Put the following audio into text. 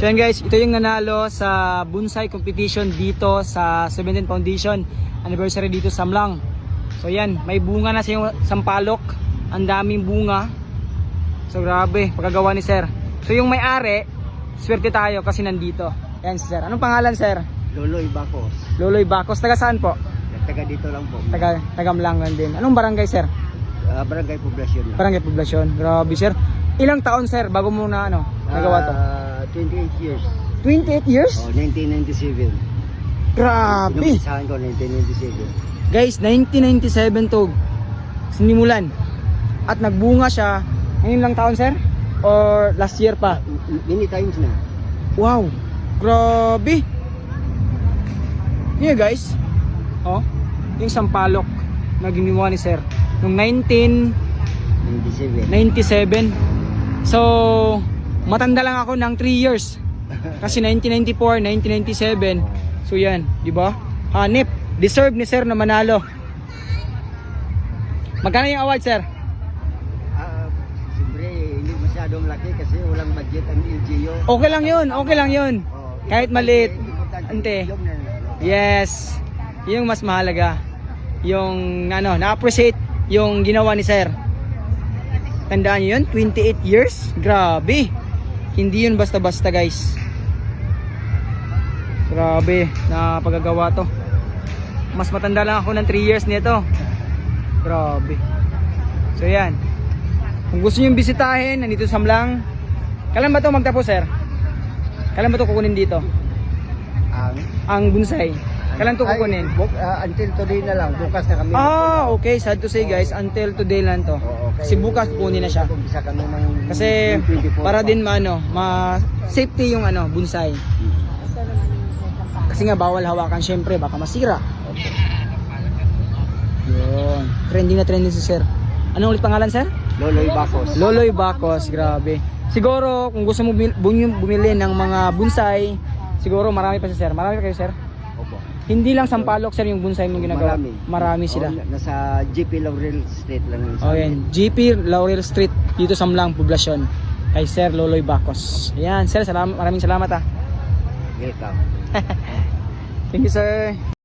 So yan guys, ito yung nanalo sa bonsai competition dito sa 17 Foundation anniversary dito sa Mlang. So yan, may bunga na sa yung sampalok. Ang daming bunga. So grabe, pagkagawa ni sir. So yung may-ari, swerte tayo kasi nandito. Yan si sir. Anong pangalan sir? Loloy Bacos. Loloy Bacos. Taga saan po? Taga dito lang po. Taga, taga Mlang lang din. Anong barangay sir? Ah, barangay Poblacion lang. Barangay Poblasyon. Grabe sir. Ilang taon sir bago mo na ano, nagawa to? Ah, 28 years. 28 years? Oh, 1997. Grabe. Inumpisahan ko 1997. Guys, 1997 to sinimulan. At nagbunga siya ngayon lang taon sir? Or last year pa? M- Many times na. Wow! Grabe! Yeah guys. Oh, yung sampalok na giniwa ni sir. Noong 1997. 97. So, matanda lang ako ng 3 years. Kasi 1994, 1997. So yan, di ba? Hanip. Deserve ni sir na manalo. Magkano yung award sir? Ah, siyempre, hindi masyadong laki kasi walang budget ang LGU. Okay lang yun, okay lang yun. Oh, Kahit maliit. Ante. Yes. Yung mas mahalaga. Yung ano, na-appreciate yung ginawa ni sir. Tandaan niyo yun, 28 years? Grabe. Hindi yun basta-basta guys. Grabe, na pagagawa to. Mas matanda lang ako ng 3 years nito. Grabe. So yan. Kung gusto niyo bisitahin, nandito sa Mlang. Kailan ba to magtapos sir? Kailan ba to kukunin dito? Ang, Ang bonsai. Kailan to Ay, kukunin? buk- ah, until today na lang. Bukas na kami. Ah, okay. Sad to say guys, until today lang to. Oo, Kasi bukas kukunin na siya. Kami ng Kasi ng 24 para pa. din maano, ma safety yung ano, bonsai. Kasi nga bawal hawakan syempre, baka masira. Yun. Trending na trending si sir. Ano ulit pangalan sir? Loloy Bacos. Loloy Bacos, grabe. Siguro kung gusto mo bumili, bumili ng mga bonsai, siguro marami pa si sir. Marami pa kayo sir? Opo. Hindi lang sampalok sir yung bonsai mong ginagawa. Marami. Marami sila. Oo, nasa GP Laurel Street lang yun Oh, yan. GP Laurel Street dito sa Mlang, Poblasyon. Kay Sir Loloy Bacos. Ayan, Sir, salamat, maraming salamat ah. Welcome. Thank you, Sir.